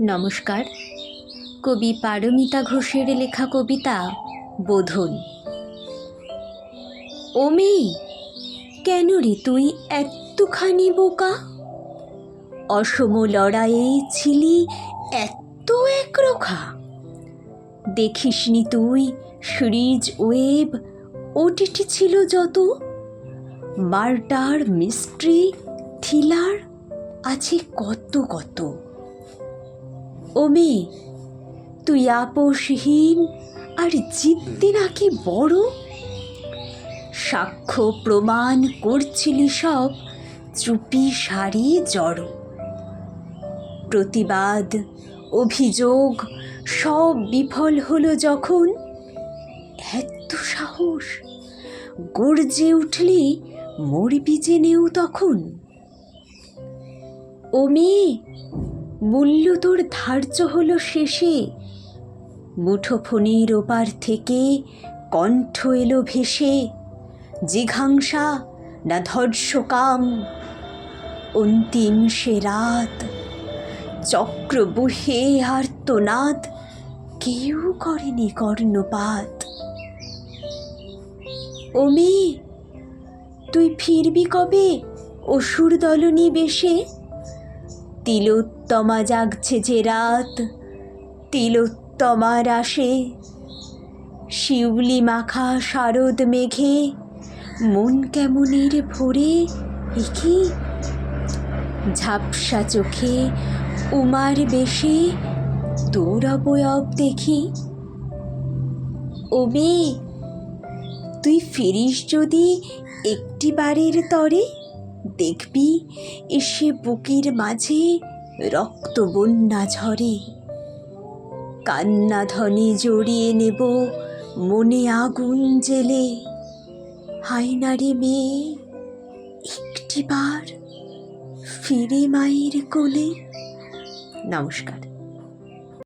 নমস্কার। কবি পারমিতা ঘোষের লেখা কবিতা বোধন। ও মেয়ে কেন রে তুই এতখানি বোকা? অসম লড়াইয়ে ছিলি এত একরোখা। দেখিসনি তুই সিরিজ ওয়েব, ওটিটি ছিল যত। মার্টার মিস্ট্রি, থ্রিলার, আছে কত কত। ও মেয়ে তুই আপোষহীন আর জিততে নাকি বড়? সাক্ষ্য প্রমাণ করছিলি সব চুপি সারি জড়ো। প্রতিবাদ, অভিযোগ, সব বিফল হলো যখন এত সাহস, গর্জে উঠলি মরবি জেনেও তখন। ও মেয়ে মূল্য তোর ধার্য হলো শেষে। মুঠোফোনের ওপার থেকে কণ্ঠ এলো ভেসে। জিঘাংসা না ধর্ষকাম? অন্তিম সে রাত। চক্রবুহে আর্তনাদ। কেউ করেনি কর্ণপাত। ও মেয়ে তুই ফিরবি কবে অসুর দলনি বেশে তিলোত্তমা জাগছে যে রাত তিলোত্তমার আসে শিউলি মাখা শারদ মেঘে, মন কেমনের ভোরে, একি? ঝাপসা চোখে উমার বেশে, তোর অবয়ব দেখি। ওবে তুই ফিরিস যদি একটি বারের তরে? দেখবি, এসে বুকের মাঝে রক্ত বন্যা ঝরে। কান্না ধনে জড়িয়ে নেব মনে আগুন জেলে। হাইনারে মেয়ে, একটিবার ফিরে মায়ের কোলে। নমস্কার।